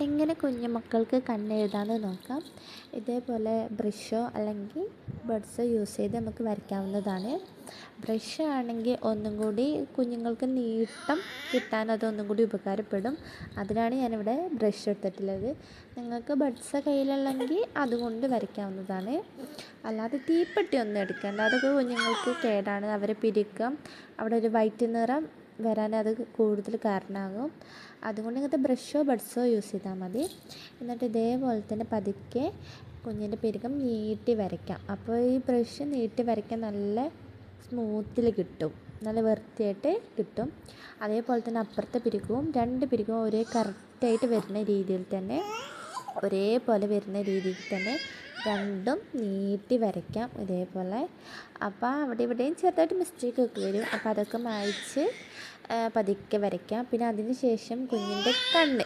എങ്ങനെ കുഞ്ഞു മക്കൾക്ക് കണ്ണെഴുതാമെന്ന് നോക്കാം. ഇതേപോലെ ബ്രഷോ അല്ലെങ്കിൽ ബഡ്സോ യൂസ് ചെയ്ത് നമുക്ക് വരയ്ക്കാവുന്നതാണ്. ബ്രഷ് ആണെങ്കിൽ ഒന്നും കൂടി കുഞ്ഞുങ്ങൾക്ക് നീട്ടം കിട്ടാൻ അതൊന്നും കൂടി ഉപകാരപ്പെടും. അതിനാണ് ഞാനിവിടെ ബ്രഷ് എടുത്തിട്ടുള്ളത്. നിങ്ങൾക്ക് ബഡ്സ് കയ്യിലുള്ളെങ്കിൽ അതുകൊണ്ട് വരയ്ക്കാവുന്നതാണ്. അല്ലാതെ തീപ്പെട്ടി ഒന്നും എടുക്കേണ്ട. അതൊക്കെ കുഞ്ഞുങ്ങൾക്ക് കേടാണ്. അവരെ പിരിക്കാം. അവിടെ ഒരു വൈറ്റ് നിറം വരാൻ അത് കൂടുതൽ കാരണമാകും. അതുകൊണ്ട് ഇങ്ങനത്തെ ബ്രഷോ ബഡ്സോ യൂസ് ചെയ്താൽ മതി. എന്നിട്ട് ഇതേപോലെ തന്നെ പതുക്കെ കുഞ്ഞിന്റെ പെരുകം നീട്ടി വരയ്ക്കാം. അപ്പോൾ ഈ ബ്രഷ് നീട്ടി വരയ്ക്കാൻ നല്ല സ്മൂത്തിൽ കിട്ടും. നല്ല വൃത്തിയായിട്ട് കിട്ടും. അതേപോലെ തന്നെ അപ്പുറത്തെ പിരികവും രണ്ട് പിരികവും ഒരേ കറക്റ്റായിട്ട് വരുന്ന രീതിയിൽ തന്നെ ഒരേപോലെ വരുന്ന രീതിയിൽ തന്നെ രണ്ടും നീട്ടി വരയ്ക്കാം ഇതേപോലെ. അപ്പോൾ അവിടെ ഇവിടെയും ചെറുതായിട്ട് മിസ്റ്റേക്ക് ഒക്കെ വരും. അപ്പോൾ അതൊക്കെ മായ്ച്ച് പതുക്കെ വരയ്ക്കാം. പിന്നെ അതിന് ശേഷം കുഞ്ഞിന്റെ കണ്ണ്.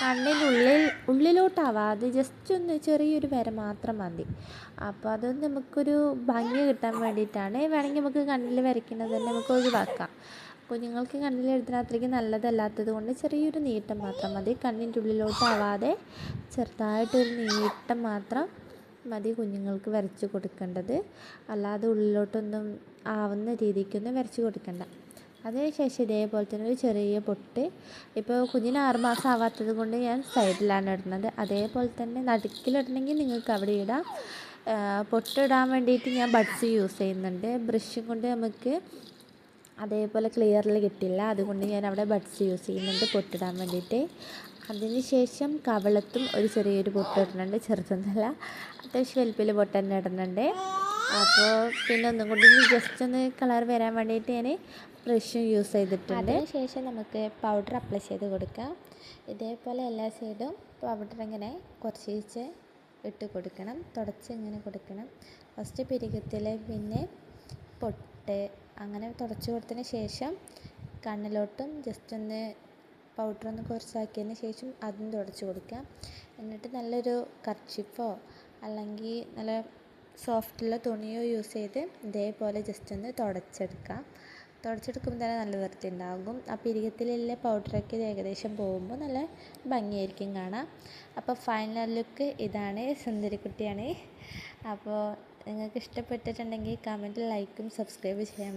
കണ്ണിനുള്ളിൽ ഉള്ളിലോട്ടാവാതെ ജസ്റ്റ് ഒന്ന് ചെറിയൊരു വര മാത്രം മതി. അപ്പോൾ അത് നമുക്കൊരു ഭംഗി കിട്ടാൻ വേണ്ടിയിട്ടാണ്. വേണമെങ്കിൽ നമുക്ക് കണ്ണിൽ വരയ്ക്കുന്നത് തന്നെ നമുക്ക് ഒഴിവാക്കാം. കുഞ്ഞുങ്ങൾക്ക് കണ്ണിൽ എഴുതുന്നത്രയ്ക്ക് നല്ലതല്ലാത്തത് കൊണ്ട് ചെറിയൊരു നീട്ടം മാത്രം മതി. കണ്ണിന്റെ ഉള്ളിലോട്ടാവാതെ ചെറുതായിട്ടൊരു നീട്ടം മാത്രം മതി കുഞ്ഞുങ്ങൾക്ക് വരച്ച് കൊടുക്കേണ്ടത്. അല്ലാതെ ഉള്ളിലോട്ടൊന്നും ആവുന്ന രീതിക്കൊന്നും വരച്ച് കൊടുക്കണ്ട. അതിനുശേഷം ഇതേപോലെ തന്നെ ഒരു ചെറിയ പൊട്ട്. ഇപ്പോൾ കുഞ്ഞിന് ആറുമാസം ആവാത്തത് കൊണ്ട് ഞാൻ സൈഡിലാണ് ഇടുന്നത്. അതേപോലെ തന്നെ നടുക്കിലിടണമെങ്കിൽ നിങ്ങൾക്ക് അവിടെ ഇടാം. പൊട്ടിടാൻ വേണ്ടിയിട്ട് ഞാൻ ബഡ്സ് യൂസ് ചെയ്യുന്നുണ്ട്. ബ്രഷും കൊണ്ട് നമുക്ക് അതേപോലെ ക്ലിയറിൽ കിട്ടില്ല. അതുകൊണ്ട് ഞാൻ അവിടെ ബഡ്സ് യൂസ് ചെയ്യുന്നുണ്ട് പൊട്ടിടാൻ വേണ്ടിയിട്ട്. അതിന് ശേഷം കവളത്തും ഒരു ചെറിയൊരു പൊട്ട് ചെറുതൊന്നല്ല. അത്യാവശ്യം വലിപ്പിൽ പൊട്ട് തന്നെ ഇടുന്നുണ്ട്. അപ്പോൾ പിന്നെ ഒന്നും കൂടി ജസ്റ്റ് ഒന്ന് കളർ വരാൻ വേണ്ടിയിട്ട് ഞാൻ ബ്രഷും യൂസ് ചെയ്തിട്ടുണ്ട്. ശേഷം നമുക്ക് പൗഡർ അപ്ലൈ ചെയ്ത് കൊടുക്കാം. ഇതേപോലെ എല്ലാ സൈഡും പൗഡർ ഇങ്ങനെ കുറച്ച് ഇട്ട് കൊടുക്കണം. തുടച്ച് ഇങ്ങനെ കൊടുക്കണം. ഫസ്റ്റ് പിരികത്തിൽ പിന്നെ പൊട്ട് അങ്ങനെ തുടച്ച് കൊടുത്തതിന് ശേഷം കണ്ണിലോട്ടും ജസ്റ്റ് ഒന്ന് പൗഡർ ഒന്ന് കുറച്ചാക്കിയതിന് ശേഷം അതും തുടച്ച് കൊടുക്കാം. എന്നിട്ട് നല്ലൊരു കർച്ചിപ്പോ അല്ലെങ്കിൽ നല്ല സോഫ്റ്റുള്ള തുണിയോ യൂസ് ചെയ്ത് ഇതേപോലെ ജസ്റ്റ് ഒന്ന് തുടച്ചെടുക്കാം. തുടച്ചെടുക്കുമ്പോൾ തന്നെ നല്ല വൃത്തി ഉണ്ടാകും ആ പിരികത്തിലുള്ള പൗഡറൊക്കെ ഇത് ഏകദേശം പോകുമ്പോൾ നല്ല ഭംഗിയായിരിക്കും കാണാം. അപ്പോൾ ഫൈനൽ ലുക്ക് ഇതാണ് സുന്ദരിക്കുട്ടിയാണ്. അപ്പോൾ നിങ്ങൾക്ക് ഇഷ്ടപ്പെട്ടിട്ടുണ്ടെങ്കിൽ കമന്റ് ലൈക്കും സബ്സ്ക്രൈബ് ചെയ്യാൻ